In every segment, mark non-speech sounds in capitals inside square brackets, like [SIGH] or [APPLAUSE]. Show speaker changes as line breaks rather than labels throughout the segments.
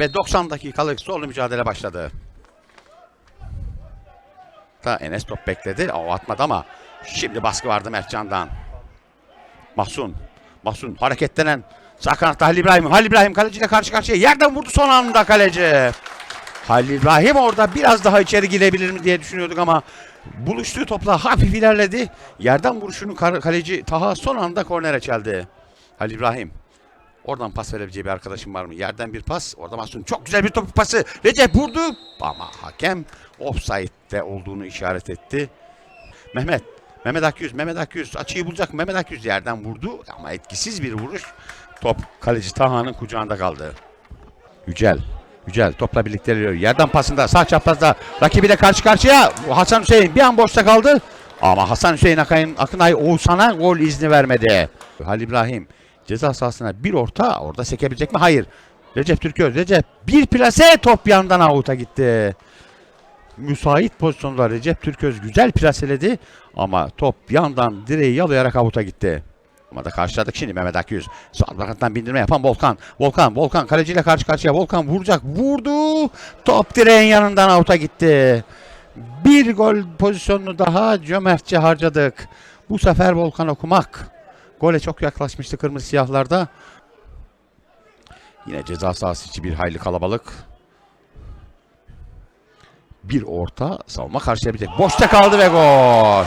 Ve 90 dakikalık zorlu mücadele başladı. Da Enes top bekledi. O atmadı ama şimdi baskı vardı Mertcan'dan. Mahsun. Mahsun hareketlenen sağ kanatta Halil İbrahim. Halil İbrahim kaleciyle karşı karşıya. Yerden vurdu son anda kaleci. Halil İbrahim orada biraz daha içeri girebilir mi diye düşünüyorduk ama buluştuğu topla hafif ilerledi. Yerden vuruşunu kaleci Taha son anda kornere çeldi. Halil İbrahim. Oradan pas verebileceği bir arkadaşım var mı? Yerden bir pas. Orada Mahsun çok güzel bir top pası. Recep vurdu ama hakem offside'de olduğunu işaret etti. Mehmet. Mehmet Akyüz. Mehmet Akyüz açıyı bulacak. Mehmet Akyüz yerden vurdu ama etkisiz bir vuruş. Top kaleci Taha'nın kucağında kaldı. Yücel. Yücel topla birlikte ilerliyor. Yerden pasında sağ çaprazda rakibiyle karşı karşıya. Hasan Hüseyin bir an boşta kaldı. Ama Hasan Hüseyin Akay'ın Akınay Oğuzhan'a gol izni vermedi. Halil İbrahim ceza sahasına bir orta orada sekebilecek mi? Hayır. Recep Türköz. Recep bir plase top yandan avuta gitti. Müsait pozisyonda Recep Türköz güzel plaseledi ama top yandan direği yalayarak avuta gitti. Ama da karşıladık şimdi Mehmet Akyüz. Sağ taraftan bindirme yapan Volkan. Volkan, Volkan kaleciyle karşı karşıya. Volkan vuracak. Vurdu. Top direğin yanından avuta gitti. Bir gol pozisyonunu daha cömertçe harcadık. Bu sefer Volkan okumak. Gole çok yaklaşmıştı kırmızı siyahlarda. Yine ceza sahası içi bir hayli kalabalık. Bir orta savunma karşılayabilecek. Boşta kaldı ve gol.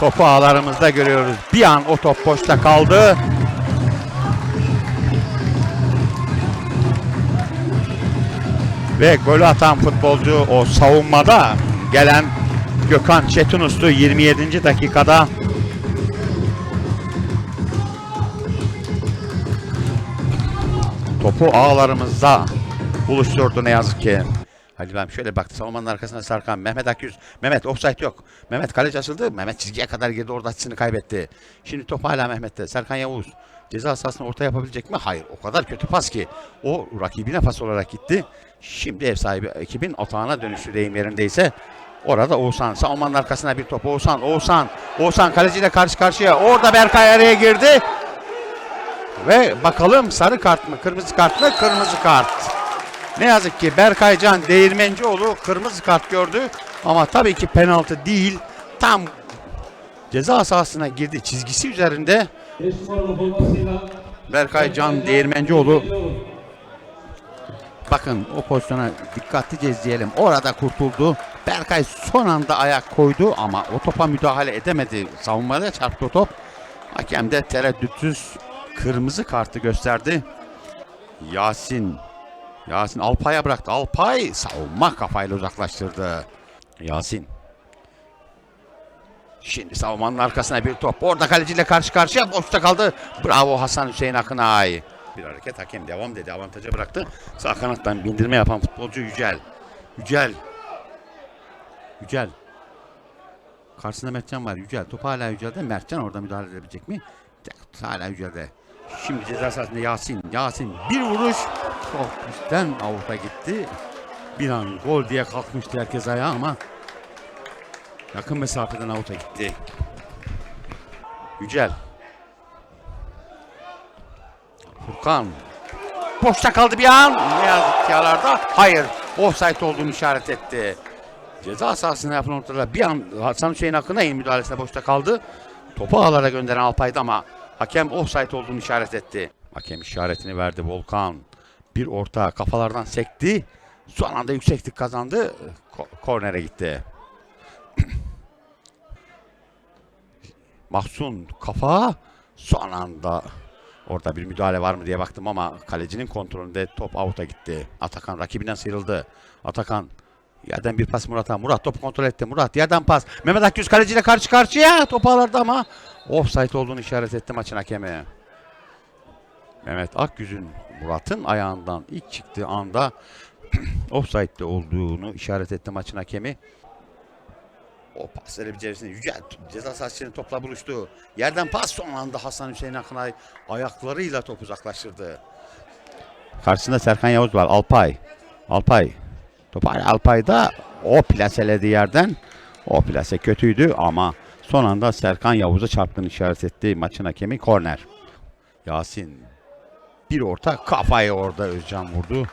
Topu ağlarımızda görüyoruz. Bir an o top boşta kaldı. Ve golü atan futbolcu o savunmada gelen Gökhan Çetinuslu 27. dakikada topu ağlarımızda buluşturdu ne yazık ki. Halil İbrahim şöyle baktı savunmanın arkasına sarkan Mehmet Akyüz. Mehmet offside yok. Mehmet kaleci açıldı. Mehmet çizgiye kadar girdi orada açısını kaybetti. Şimdi top hala Mehmet'te. Serkan Yavuz ceza sahasını orta yapabilecek mi? Hayır. O kadar kötü pas ki. O rakibine pas olarak gitti. Şimdi ev sahibi ekibin atağına dönüştü deyim yerindeyse. Orada Oğuzhan. Savunmanın arkasına bir top. Oğuzhan. Oğuzhan. Oğuzhan kaleciyle karşı karşıya. Orada Berkay araya girdi. Ve bakalım sarı kart mı? Kırmızı kart mı? Kırmızı kart. Ne yazık ki Berkaycan Değirmencioğlu kırmızı kart gördü. Ama tabii ki penaltı değil. Tam ceza sahasına girdi çizgisi üzerinde.
5 numaralı formasıyla
Berkaycan Değirmencioğlu bakın o pozisyona dikkatlice izleyelim. Orada kurtuldu. Berkay son anda ayak koydu ama o topa müdahale edemedi. Savunmada çarptı o top. Hakem de tereddütsüz kırmızı kartı gösterdi. Yasin Yasin Alpay'a bıraktı. Alpay savunma kafayla uzaklaştırdı. Yasin. Şimdi savunmanın arkasına bir top. Orada kaleciyle karşı karşıya boşta kaldı. Bravo Hasan Hüseyin Akınay. Bir hareket hakem devam dedi. Avantaja bıraktı. Sağ kanattan bindirme yapan futbolcu Yücel. Yücel. Yücel. Karşısında Mertcan var. Yücel. Top hala Yücel'de. Mertcan orada müdahale edebilecek mi? Hala Yücel'de. Şimdi ceza sahasında Yasin. Yasin bir vuruş. Top üstten avuta gitti. Bir an gol diye kalkmıştı herkes ayağa ama yakın mesafeden avuta gitti. Yücel. Furkan. Boşta kaldı bir an. Ne yazık ki aralarda. Hayır. Offside olduğunu işaret etti. Ceza sahasına yapılan ortada bir an Hasan Hüseyin Akın'a müdahalesine boşta kaldı. Topu ağlara gönderen Alpay'dı ama hakem offside olduğunu işaret etti. Hakem işaretini verdi Volkan. Bir orta kafalardan sekti. Son anda yükseklik kazandı. Ko- kornere gitti. [CLEARS THROAT] Mahsun kafa son anda orada bir müdahale var mı diye baktım ama kalecinin kontrolünde top avuta gitti. Atakan rakibinden sıyrıldı. Atakan yerden bir pas Murat'a. Murat topu kontrol etti. Murat yerden pas. Mehmet Akyüz kaleciyle karşı karşıya. Top ağlardı ama offside olduğunu işaret etti maçın hakemi. Mehmet Akyüz'ün Murat'ın ayağından ilk çıktığı anda [CLEARS THROAT] offside'de olduğunu işaret etti maçın hakemi. O pasları içerisinde Yücel ceza sahasının topla buluştu. Yerden pas son anda Hasan Hüseyin Akınay ayaklarıyla topu uzaklaştırdı. Karşısında Serkan Yavuz var. Alpay. Alpay. Top hala Alpay'da o plaseledi yerden. O plase kötüydü ama son anda Serkan Yavuz'a çarptığını işaret etti maçın hakemi korner. Yasin. Bir orta kafayı orada Özcan vurdu.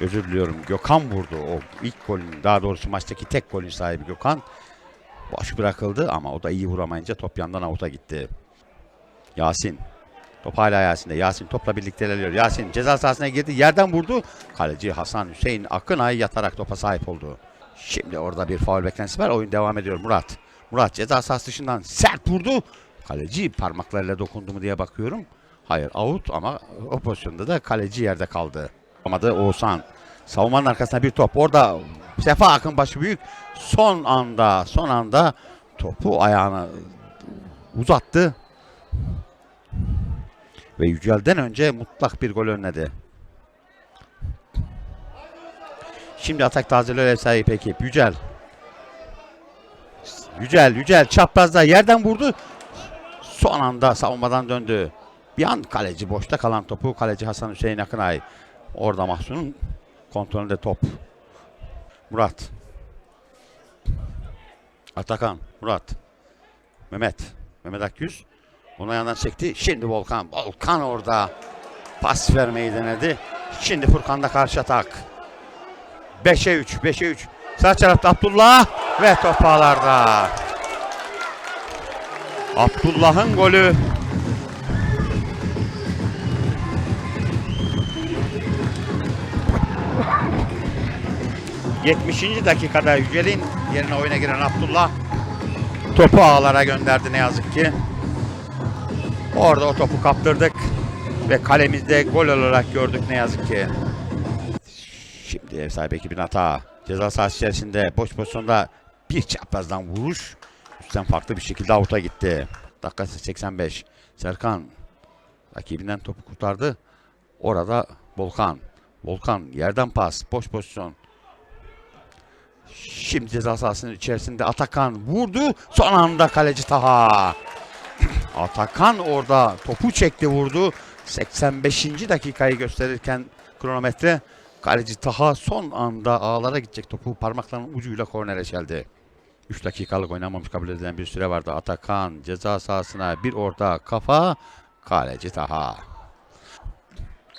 Özür diliyorum Gökhan vurdu. O ilk golün daha doğrusu maçtaki tek golün sahibi Gökhan. Boş bırakıldı ama o da iyi vuramayınca top yandan avuta gitti. Yasin. Top hala Yasin'de. Yasin topla birlikte ilerliyor. Yasin ceza sahasına girdi. Yerden vurdu. Kaleci Hasan Hüseyin Akınay yatarak topa sahip oldu. Şimdi orada bir faul beklentisi var. Oyun devam ediyor. Murat. Murat ceza sahası dışından sert vurdu. Kaleci parmaklarıyla dokundu mu diye bakıyorum. Hayır out ama o pozisyonda da kaleci yerde kaldı. Olmadı Oğuzhan. Savunmanın arkasına bir top. Orada Sefa Akın başı büyük. Son anda son anda topu ayağına uzattı. Ve Yücel'den önce mutlak bir gol önledi. Şimdi atak tazeliyor ev sahibi ekip. Yücel. Yücel, Yücel çaprazda yerden vurdu. Son anda savunmadan döndü. Bir an kaleci boşta kalan topu kaleci Hasan Hüseyin Akınay. Orada Mahsun'un kontrolünde top. Murat. Atakan, Murat. Mehmet. Mehmet Akyüz. Onu yandan çekti. Şimdi Volkan. Volkan orada pas vermeyi denedi. Şimdi Furkan'da karşı atak. 5'e 3, 5'e 3. Sağ tarafta Abdullah ve top ağlarda. Abdullah'ın golü. ...70. dakikada Yücel'in yerine oyuna giren Abdullah... ...topu ağlara gönderdi ne yazık ki. Orada o topu kaptırdık. Ve kalemizde gol olarak gördük ne yazık ki. Şimdi ev sahibi ekibin hata. Ceza sahası içerisinde boş pozisyonda bir çaprazdan vuruş. Üstten farklı bir şekilde avuta gitti. Dakikası 85. Serkan rakibinden topu kurtardı. Orada Volkan. Volkan yerden pas. Boş pozisyon. Şimdi ceza sahasının içerisinde Atakan vurdu. Son anda kaleci Taha. [CLEARS THROAT] Atakan orada topu çekti vurdu. 85. dakikayı gösterirken kronometre kaleci Taha son anda ağlara gidecek topu parmaklarının ucuyla kornere çeldi. 3 dakikalık oynanmamış kabul edilen bir süre vardı. Atakan ceza sahasına bir orta kafa kaleci Taha.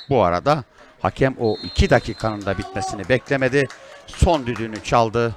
Bu arada hakem o 2 dakikanın da bitmesini beklemedi. Son düdüğünü çaldı.